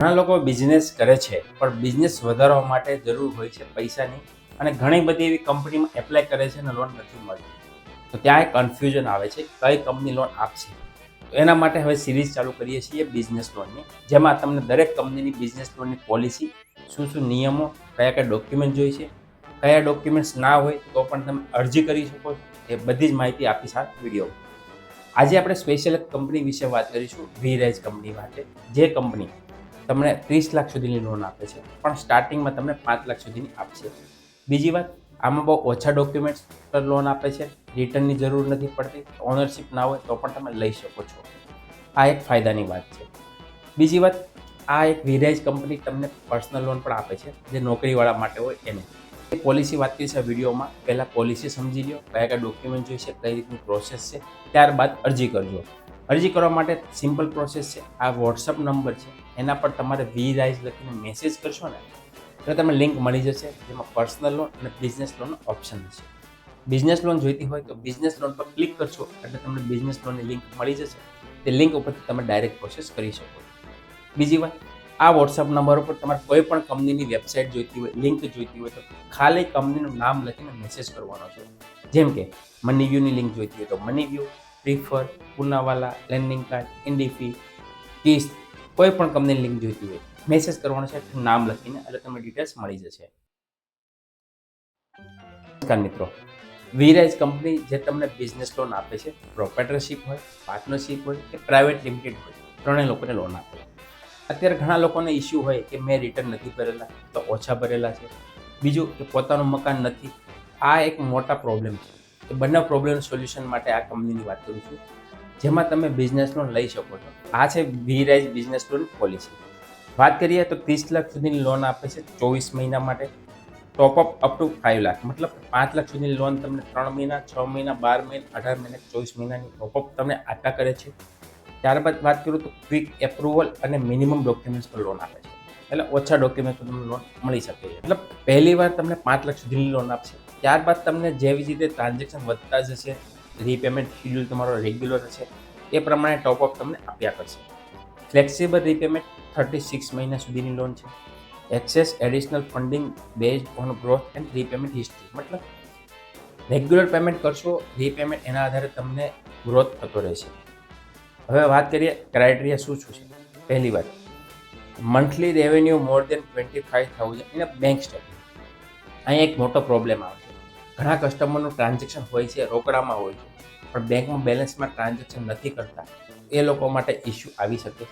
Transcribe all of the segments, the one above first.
ઘણા લોકો બિઝનેસ કરે છે, પણ બિઝનેસ વધારવા માટે જરૂર હોય છે પૈસાની અને ઘણી બધી એવી કંપનીમાં એપ્લાય કરે છે અને લોન નથી મળતી. તો ત્યાં એક કન્ફ્યુઝન આવે છે કઈ કંપની લોન આપશે. તો એના માટે હવે સિરીઝ ચાલુ કરીએ છીએ બિઝનેસ લોનની જેમાં તમને દરેક કંપનીની બિઝનેસ લોનની પોલિસી શું શું નિયમો, કયા કયા ડોક્યુમેન્ટ જોઈએ છે, કયા ડોક્યુમેન્ટ્સ ના હોય તો પણ તમે અરજી કરી શકો એ બધી જ માહિતી આપીશ આ વીડિયો આજે આપણે સ્પેશિયલ કંપની વિશે વાત કરીશું વીરેજ કંપની માટે, જે કંપની તમને ત્રીસ લાખ સુધીની લોન આપે છે. પણ સ્ટાર્ટિંગમાં તમને પાંચ લાખ સુધીની આપશે. બીજી વાત, આમાં બહુ ઓછા ડોક્યુમેન્ટ્સ પર લોન આપે છે. રિટર્નની જરૂર નથી પડતી. ઓનરશિપ ના હોય તો પણ તમે લઈ શકો છો. આ એક ફાયદાની વાત છે. બીજી વાત, આ એક વિરેજ કંપની તમને પર્સનલ લોન પણ આપે છે, જે નોકરીવાળા માટે હોય એને. એ પોલિસી વાત કરી છે વિડીયોમાં. પહેલાં પોલિસી સમજી લો કયા કયા ડોક્યુમેન્ટ જોઈશે કઈ રીતની પ્રોસેસ છે, ત્યારબાદ અરજી કરજો. અરજી કરવા માટે સિમ્પલ પ્રોસેસ છે. આ વોટ્સઅપ નંબર છે. એના પર તમારે વી રાઇઝ લખીને મેસેજ કરશો ને, તો તમને લિંક મળી જશે, જેમાં પર્સનલ લોન અને બિઝનેસ લોન ઓપ્શન છે બિઝનેસ લોન જોઈતી હોય તો બિઝનેસ લોન પર ક્લિક કરશો, એટલે તમને બિઝનેસ લોનની લિંક મળી જશે. તે લિંક ઉપરથી તમે ડાયરેક્ટ પ્રોસેસ કરી શકો બીજી વાત, આ વોટ્સઅપ નંબર ઉપર તમારે કોઈ પણ કંપનીની વેબસાઇટ જોઈતી હોય લિંક જોઈતી હોય તો ખાલી કંપનીનું નામ લખીને મેસેજ કરવાનો છે. જેમ કે મની વ્યૂની લિંક જોઈતી હોય તો Moneyview Prefr Poonawalla Lendingkart Indifi kiss કોઈ પણ કંપનીની લિંક જોઈતી હોય મેસેજ કરવાનો છે નામ લખીને એટલે તમને ડિટેલ્સ મળી જશે. નમસ્કાર મિત્રો. વીરાઇઝ કંપની જે તમને બિઝનેસ લોન આપે છે પ્રોપેટરશીપ હોય પાર્ટનરશીપ હોય કે પ્રાઇવેટ લિમિટેડ હોય, ત્રણેય લોકોને લોન આપે અત્યારે ઘણા લોકોને ઇસ્યુ હોય કે મેં રિટર્ન નથી ભરેલા, તો ઓછા ભરેલા છે. બીજું કે પોતાનું મકાન નથી. આ એક મોટા પ્રોબ્લેમ છે. એ બંને પ્રોબ્લેમ સોલ્યુશન માટે આ કંપનીની વાત કરું છું. જેમાં તમે બિઝનેસ લોન લઈ શકો છો. આ છે વીરાઇઝ બિઝનેસ લોન પોલિસી વાત કરીએ તો ત્રીસ લાખ સુધીની લોન આપે છે ચોવીસ મહિના માટે. Top up up to five lakh મતલબ પાંચ લાખ સુધીની લોન તમને ત્રણ મહિના, છ મહિના, બાર મહિના, અઢાર મહિના, ચોવીસ મહિનાની ટોપઅપ તમને આપ્યા કરે છે. ત્યારબાદ વાત કરું તો ક્વિક એપ્રુવલ અને મિનિમમ ડોક્યુમેન્ટ્સ પર લોન આપે છે. એટલે ઓછા ડોક્યુમેન્ટ તમને લોન મળી શકે છે. મતલબ પહેલી વાર તમને પાંચ લાખ સુધીની લોન આપશે. ત્યારબાદ તમને જેવી રીતે ટ્રાન્ઝેક્શન વધતા જશે રીપેમેન્ટ શેડ્યુલ તમારો રેગ્યુલર હશે. એ પ્રમાણે ટોપઅપ તમને આપ્યા કરશે. ફ્લેક્સિબલ રીપેમેન્ટ થર્ટી સિક્સ મહિના સુધીની લોન છે. Access additional funding based on growth and repayment history મતલબ રેગ્યુલર પેમેન્ટ કરશો રીપેમેન્ટ એના આધારે તમને ગ્રોથ થતો રહેશે. હવે વાત કરીએ ક્રાઇટેરિયા શું શું છે? પહેલી વાત monthly revenue more than twenty five thousand in a bank statement અહીં એક મોટો પ્રોબ્લેમ આવે છે. ઘણા કસ્ટમરનું ટ્રાન્ઝેક્શન હોય છે, રોકડામાં હોય છે. પણ બેંકમાં બેલેન્સમાં ટ્રાન્ઝેક્શન નથી કરતા, એ લોકો માટે ઇસ્યુ આવી શકે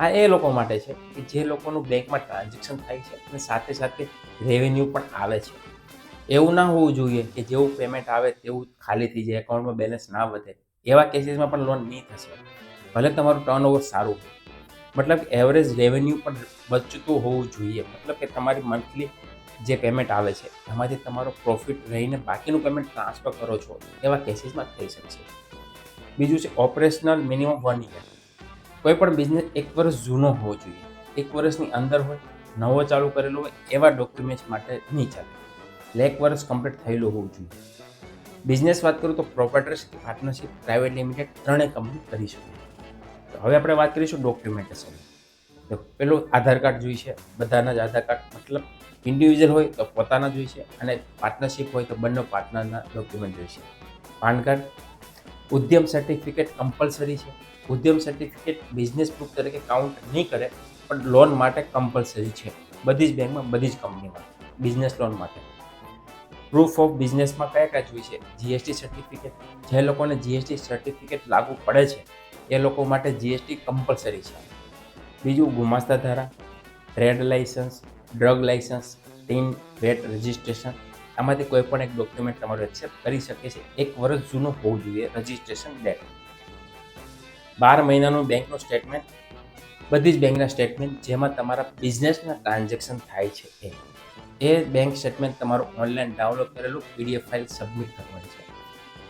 આ એ લોકો માટે છે કે જે લોકોનું બેંકમાં ટ્રાન્ઝેક્શન થાય છે અને સાથે સાથે રેવન્યુ પણ આવે છે. એવું ના હોવું જોઈએ કે જેવું પેમેન્ટ આવે તેવું ખાલી થઈ જાય એકાઉન્ટમાં બેલેન્સ ના વધે. એવા કેસીસમાં પણ લોન નહીં થશે. ભલે તમારું ટર્નઓવર સારું હોય. મતલબ એવરેજ રેવન્યુ પણ બચતું હોવું જોઈએ. મતલબ કે તમારી મંથલી જે પેમેન્ટ આવે છે, એમાંથી તમારો પ્રોફિટ રહીને બાકીનું પેમેન્ટ ટ્રાન્સફર કરો છો, એવા કેસીસમાં થઈ શકશે. બીજું છે ઓપરેશનલ મિનિમમ વન યર કોઈ પણ બિઝનેસ એક વર્ષ જૂનો હોવો જોઈએ. એક વર્ષની અંદર હોય, નવો ચાલુ કરેલો હોય, એવા ડોક્યુમેન્ટ્સ માટે નહીં ચાલે. એટલે એક વર્ષ કમ્પ્લીટ થયેલું હોવું જોઈએ. બિઝનેસ વાત કરું તો પ્રોપર્ટર્સ પાર્ટનરશિપ પ્રાઇવેટ લિમિટેડ ત્રણેય કંપની કરી શકે. હવે આપણે વાત કરીશું ડોક્યુમેન્ટેશનની પેલું આધાર કાર્ડ જોઈશે બધાના જ આધાર કાર્ડ, મતલબ ઇન્ડિવિજ્યુઅલ હોય તો પોતાના જોઈશે અને પાર્ટનરશિપ હોય તો બંને પાર્ટનરના ડોક્યુમેન્ટ જોઈશે PAN card, Udyam certificate compulsory છે. ઉદ્યમ સર્ટિફિકેટ બિઝનેસ પ્રૂફ તરીકે કાઉન્ટ નહીં કરે, પણ લોન માટે કમ્પલસરી છે. બધી જ બેંકમાં બધી જ કંપનીમાં બિઝનેસ લોન માટે. પ્રૂફ ઓફ બિઝનેસમાં કયા કયા જોઈશે જીએસટી સર્ટિફિકેટ જે લોકોને જીએસટી સર્ટિફિકેટ લાગુ પડે છે, એ લોકો માટે જીએસટી કમ્પલસરી છે. બીજું ગુમાસ્તા ધારા trade licence drug licence TIN VAT registration આમાંથી કોઈ પણ એક ડોક્યુમેન્ટ તમારું એક્સેપ્ટ કરી શકે છે. એક વર્ષ જૂનું હોવું જોઈએ રજિસ્ટ્રેશન ડેટ બાર મહિનાનું બેંકનું સ્ટેટમેન્ટ બધી જ બેંકના સ્ટેટમેન્ટ જેમાં તમારા બિઝનેસના ટ્રાન્ઝેક્શન થાય છે એ. એ બેંક સ્ટેટમેન્ટ તમારું ઓનલાઈન ડાઉનલોડ કરેલું પીડીએફ ફાઇલ સબમિટ કરવાની છે.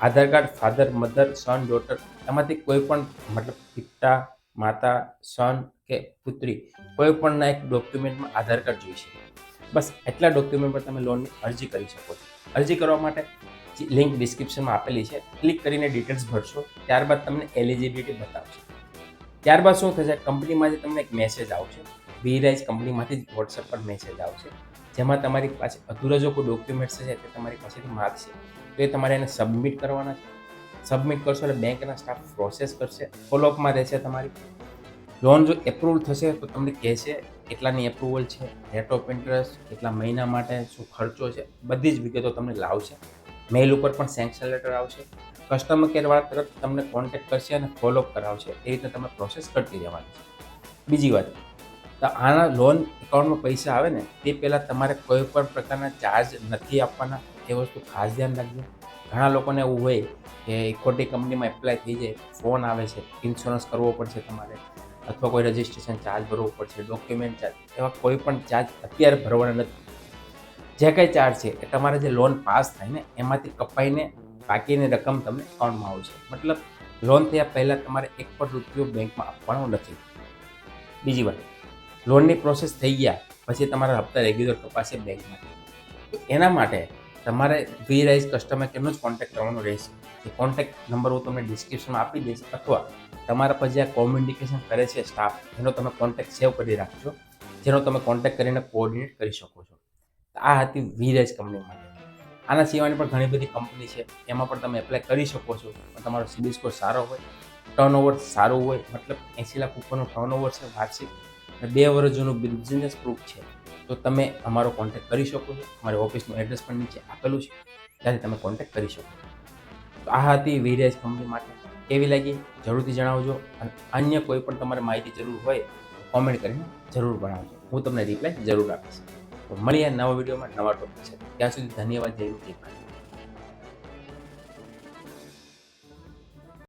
Aadhaar card father mother son daughter એમાંથી કોઈ પણ મતલબ પિતા, માતા સન કે પુત્રી કોઈ પણના એક ડોક્યુમેન્ટમાં આધાર કાર્ડ જોઈશે બસ એટલા ડોક્યુમેન્ટ પર તમે લોનની અરજી કરી શકો છો. અરજી કરવા માટે લિંક ડિસ્ક્રિપ્શનમાં આપેલી છે ક્લિક કરીને ડિટેલ્સ ભરશો, ત્યારબાદ તમને એલિજિબિલિટી બતાવશે. ત્યારબાદ શું થશે? કંપનીમાંથી તમને એક મેસેજ આવશે. વીરાઇઝ કંપનીમાંથી જ વોટ્સએપ પર મેસેજ આવશે. જેમાં તમારી પાસે અધૂરા જો કોઈ ડોક્યુમેન્ટ્સ છે તે તમારી પાસેથી માગશે, તો એ તમારે એને સબમિટ કરવાના છે. સબમિટ કરશો એટલે બેંકના સ્ટાફ પ્રોસેસ કરશે. ફોલોઅપમાં રહેશે તમારી. લોન જો એપ્રુવલ થશે તો તમને કહેશે કેટલાની એપ્રુવલ છે રેટ ઓફ ઇન્ટરેસ્ટ કેટલા મહિના માટે, શું ખર્ચો છે, બધી જ વિગતો તમને લાવશે. મેઇલ ઉપર પણ સેન્કશન લેટર આવશે. કસ્ટમર કેરવાળા તરફ તમને કોન્ટેક્ટ કરશે અને ફોલોઅપ કરાવશે. એ રીતે તમે પ્રોસેસ કરતી રહેવાની છે. બીજી વાત, તો આના લોન એકાઉન્ટમાં પૈસા આવે ને, તે પહેલાં તમારે કોઈ પણ પ્રકારના ચાર્જ નથી આપવાના. એ વસ્તુ ખાસ ધ્યાન રાખજો. ઘણા લોકોને એવું હોય કે ખોટી કંપનીમાં એપ્લાય થઈ જાય ફોન આવે છે ઇન્સ્યોરન્સ કરવો પડશે તમારે. અથવા કોઈ રજિસ્ટ્રેશન ચાર્જ ભરવો પડશે ડોક્યુમેન્ટ ચાર્જ એવા કોઈ પણ ચાર્જ અત્યારે ભરવાના નથી. જે કંઈ ચાર્જ છે, એ તમારે જે લોન પાસ થાય ને, એમાંથી કપાઈને બાકીની રકમ તમને એકાઉન્ટમાં આવશે. મતલબ લોન થયા પહેલાં તમારે એક પણ રૂપિયો બેંકમાં આપવાનો નથી. બીજી વાત લોનની પ્રોસેસ થઈ ગયા, પછી તમારા હપ્તા રેગ્યુલર કપાશે બેંકમાંથી એના માટે તમારે વીરાઇઝ કસ્ટમર કેરનો જ કોન્ટેક્ટ કરવાનો રહેશે. કોન્ટેક્ટ નંબર હું તમને ડિસ્ક્રિપ્શનમાં આપી દઈશ, અથવા તમારા પર જે આ કોમ્યુનિકેશન કરે છે સ્ટાફ એનો તમે કોન્ટેક્ટ સેવ કરી રાખજો જેનો તમે કોન્ટેક્ટ કરીને કોઓર્ડિનેટ કરી શકો છો. આ હતી વીરેજ કંપની માટે. આના સિવાયની પણ ઘણી બધી કંપની છે, એમાં પણ તમે એપ્લાય કરી શકો છો, પણ તમારો સિબિલ સ્કોર સારો હોય ટર્નઓવર સારું હોય, મતલબ એંસી લાખ ઉપરનું ટર્નઓવર છે વાર્ષિક, અને બે વર્ષ જૂનું બિઝનેસ પ્રૂફ છે. તો તમે અમારો કોન્ટેક્ટ કરી શકો છો, અમારી ઓફિસનું એડ્રેસ પણ નીચે આપેલું છે, ત્યાંથી તમે કોન્ટેક્ટ કરી શકો તો આ હતી વીરેજ કંપની માટે કેવી લાગી, જરૂરથી જણાવજો. અને અન્ય કોઈ પણ તમારે માહિતી જરૂર હોય કોમેન્ટ કરીને જરૂર જણાવજો. હું તમને રિપ્લાય જરૂર આપીશ. તો મળીએ નવા વિડીયોમાં નવા ટોપિક છે ત્યાં સુધી ધન્યવાદ, જય